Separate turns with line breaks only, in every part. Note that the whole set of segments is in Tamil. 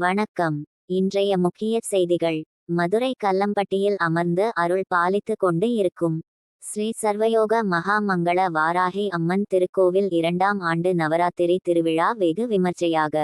வணக்கம். இன்றைய முக்கிய செய்திகள். மதுரை கல்லம்பட்டியில் அமர்ந்து அருள் பாலித்து கொண்டு இருக்கும் ஸ்ரீ சர்வயோக மகாமங்கள வாராகி அம்மன் திருக்கோவில் இரண்டாம் ஆண்டு நவராத்திரி திருவிழா வெகு விமர்சையாக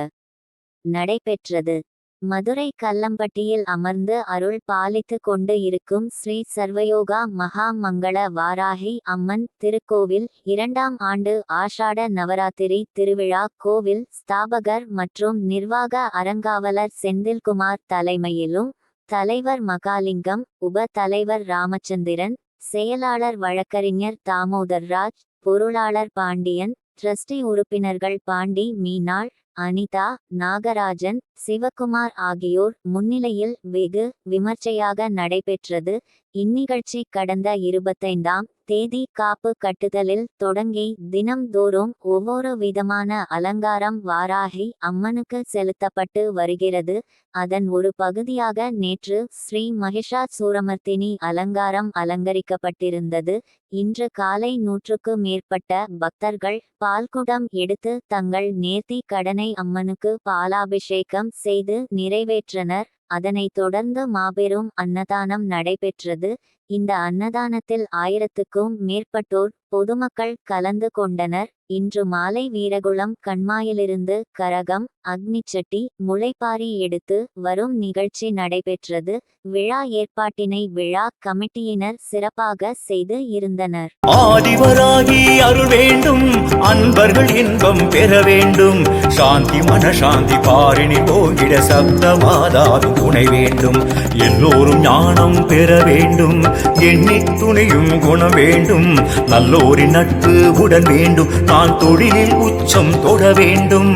நடைபெற்றது. மதுரை கல்லம்பட்டியில் அமர்ந்து அருள் பாலித்து கொண்டு இருக்கும் ஸ்ரீ சர்வயோகா மகா மங்கள வாராகி அம்மன் திருக்கோவில் இரண்டாம் ஆண்டு ஆஷாட நவராத்திரி திருவிழா கோவில் ஸ்தாபகர் மற்றும் நிர்வாக அறங்காவலர் செந்தில்குமார் தலைமையிலும் தலைவர் மகாலிங்கம் உப தலைவர் ராமச்சந்திரன் செயலாளர் வழக்கறிஞர் தாமோதர்ராஜ் பொருளாளர் பாண்டியன் ட்ரஸ்டி உறுப்பினர்கள் பாண்டி மீனாள் அனிதா நாகராஜன் சிவகுமார் ஆகியோர் முன்னிலையில் வெகு விமர்சையாக நடைபெற்றது. இந்நிகழ்ச்சி கடந்த இருபத்தைந்தாம் தேதி காப்பு கட்டுதலில் தொடங்கி தினம்தோறும் ஒவ்வொரு விதமான அலங்காரம் வாராகி அம்மனுக்கு செலுத்தப்பட்டு வருகிறது. அதன் ஒரு பகுதியாக நேற்று ஸ்ரீ மகிஷா சூரமர்த்தினி அலங்காரம் அலங்கரிக்கப்பட்டிருந்தது. இன்று காலை நூற்றுக்கு மேற்பட்ட பக்தர்கள் பால்குடம் எடுத்து தங்கள் நேர்த்தி கடனை அம்மனுக்கு பாலாபிஷேகம் செய்து நிறைவேற்றனர். அதனைத் தொடர்ந்து மாபெரும் அன்னதானம் நடைபெற்றது. இந்த அன்னதானத்தில் ஆயிரத்துக்கும் மேற்பட்டோர் பொதுமக்கள் கலந்து கொண்டனர். இன்று மாலை வீரகுளம் கண்மாயிலிருந்து கரகம் அக்னிச்சட்டி முளைப்பாரி எடுத்து வரும் நிகழ்ச்சி நடைபெற்றது. விழா ஏற்பாட்டினை விழா கமிட்டியினர் சிறப்பாக செய்து இருந்தனர்.
ஆதிவராகி அருள் வேண்டும் அன்பர்கள் இன்பம் பெற வேண்டும். சாந்தி மனசாந்தி பாரிணி போகிட சப்த மாதாவின் துணை வேண்டும். எல்லோரும் ஞானம் பெற வேண்டும். எண்ணி துணியும் குணம் வேண்டும். நல்லோரின் நட்பு உடன் வேண்டும். நான் தொழிலில் உச்சம் தொட வேண்டும்.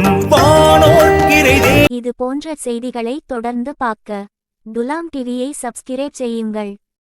இது போன்ற செய்திகளை தொடர்ந்து பார்க்க துலாம் டிவியை சப்ஸ்கிரைப் செய்யுங்கள்.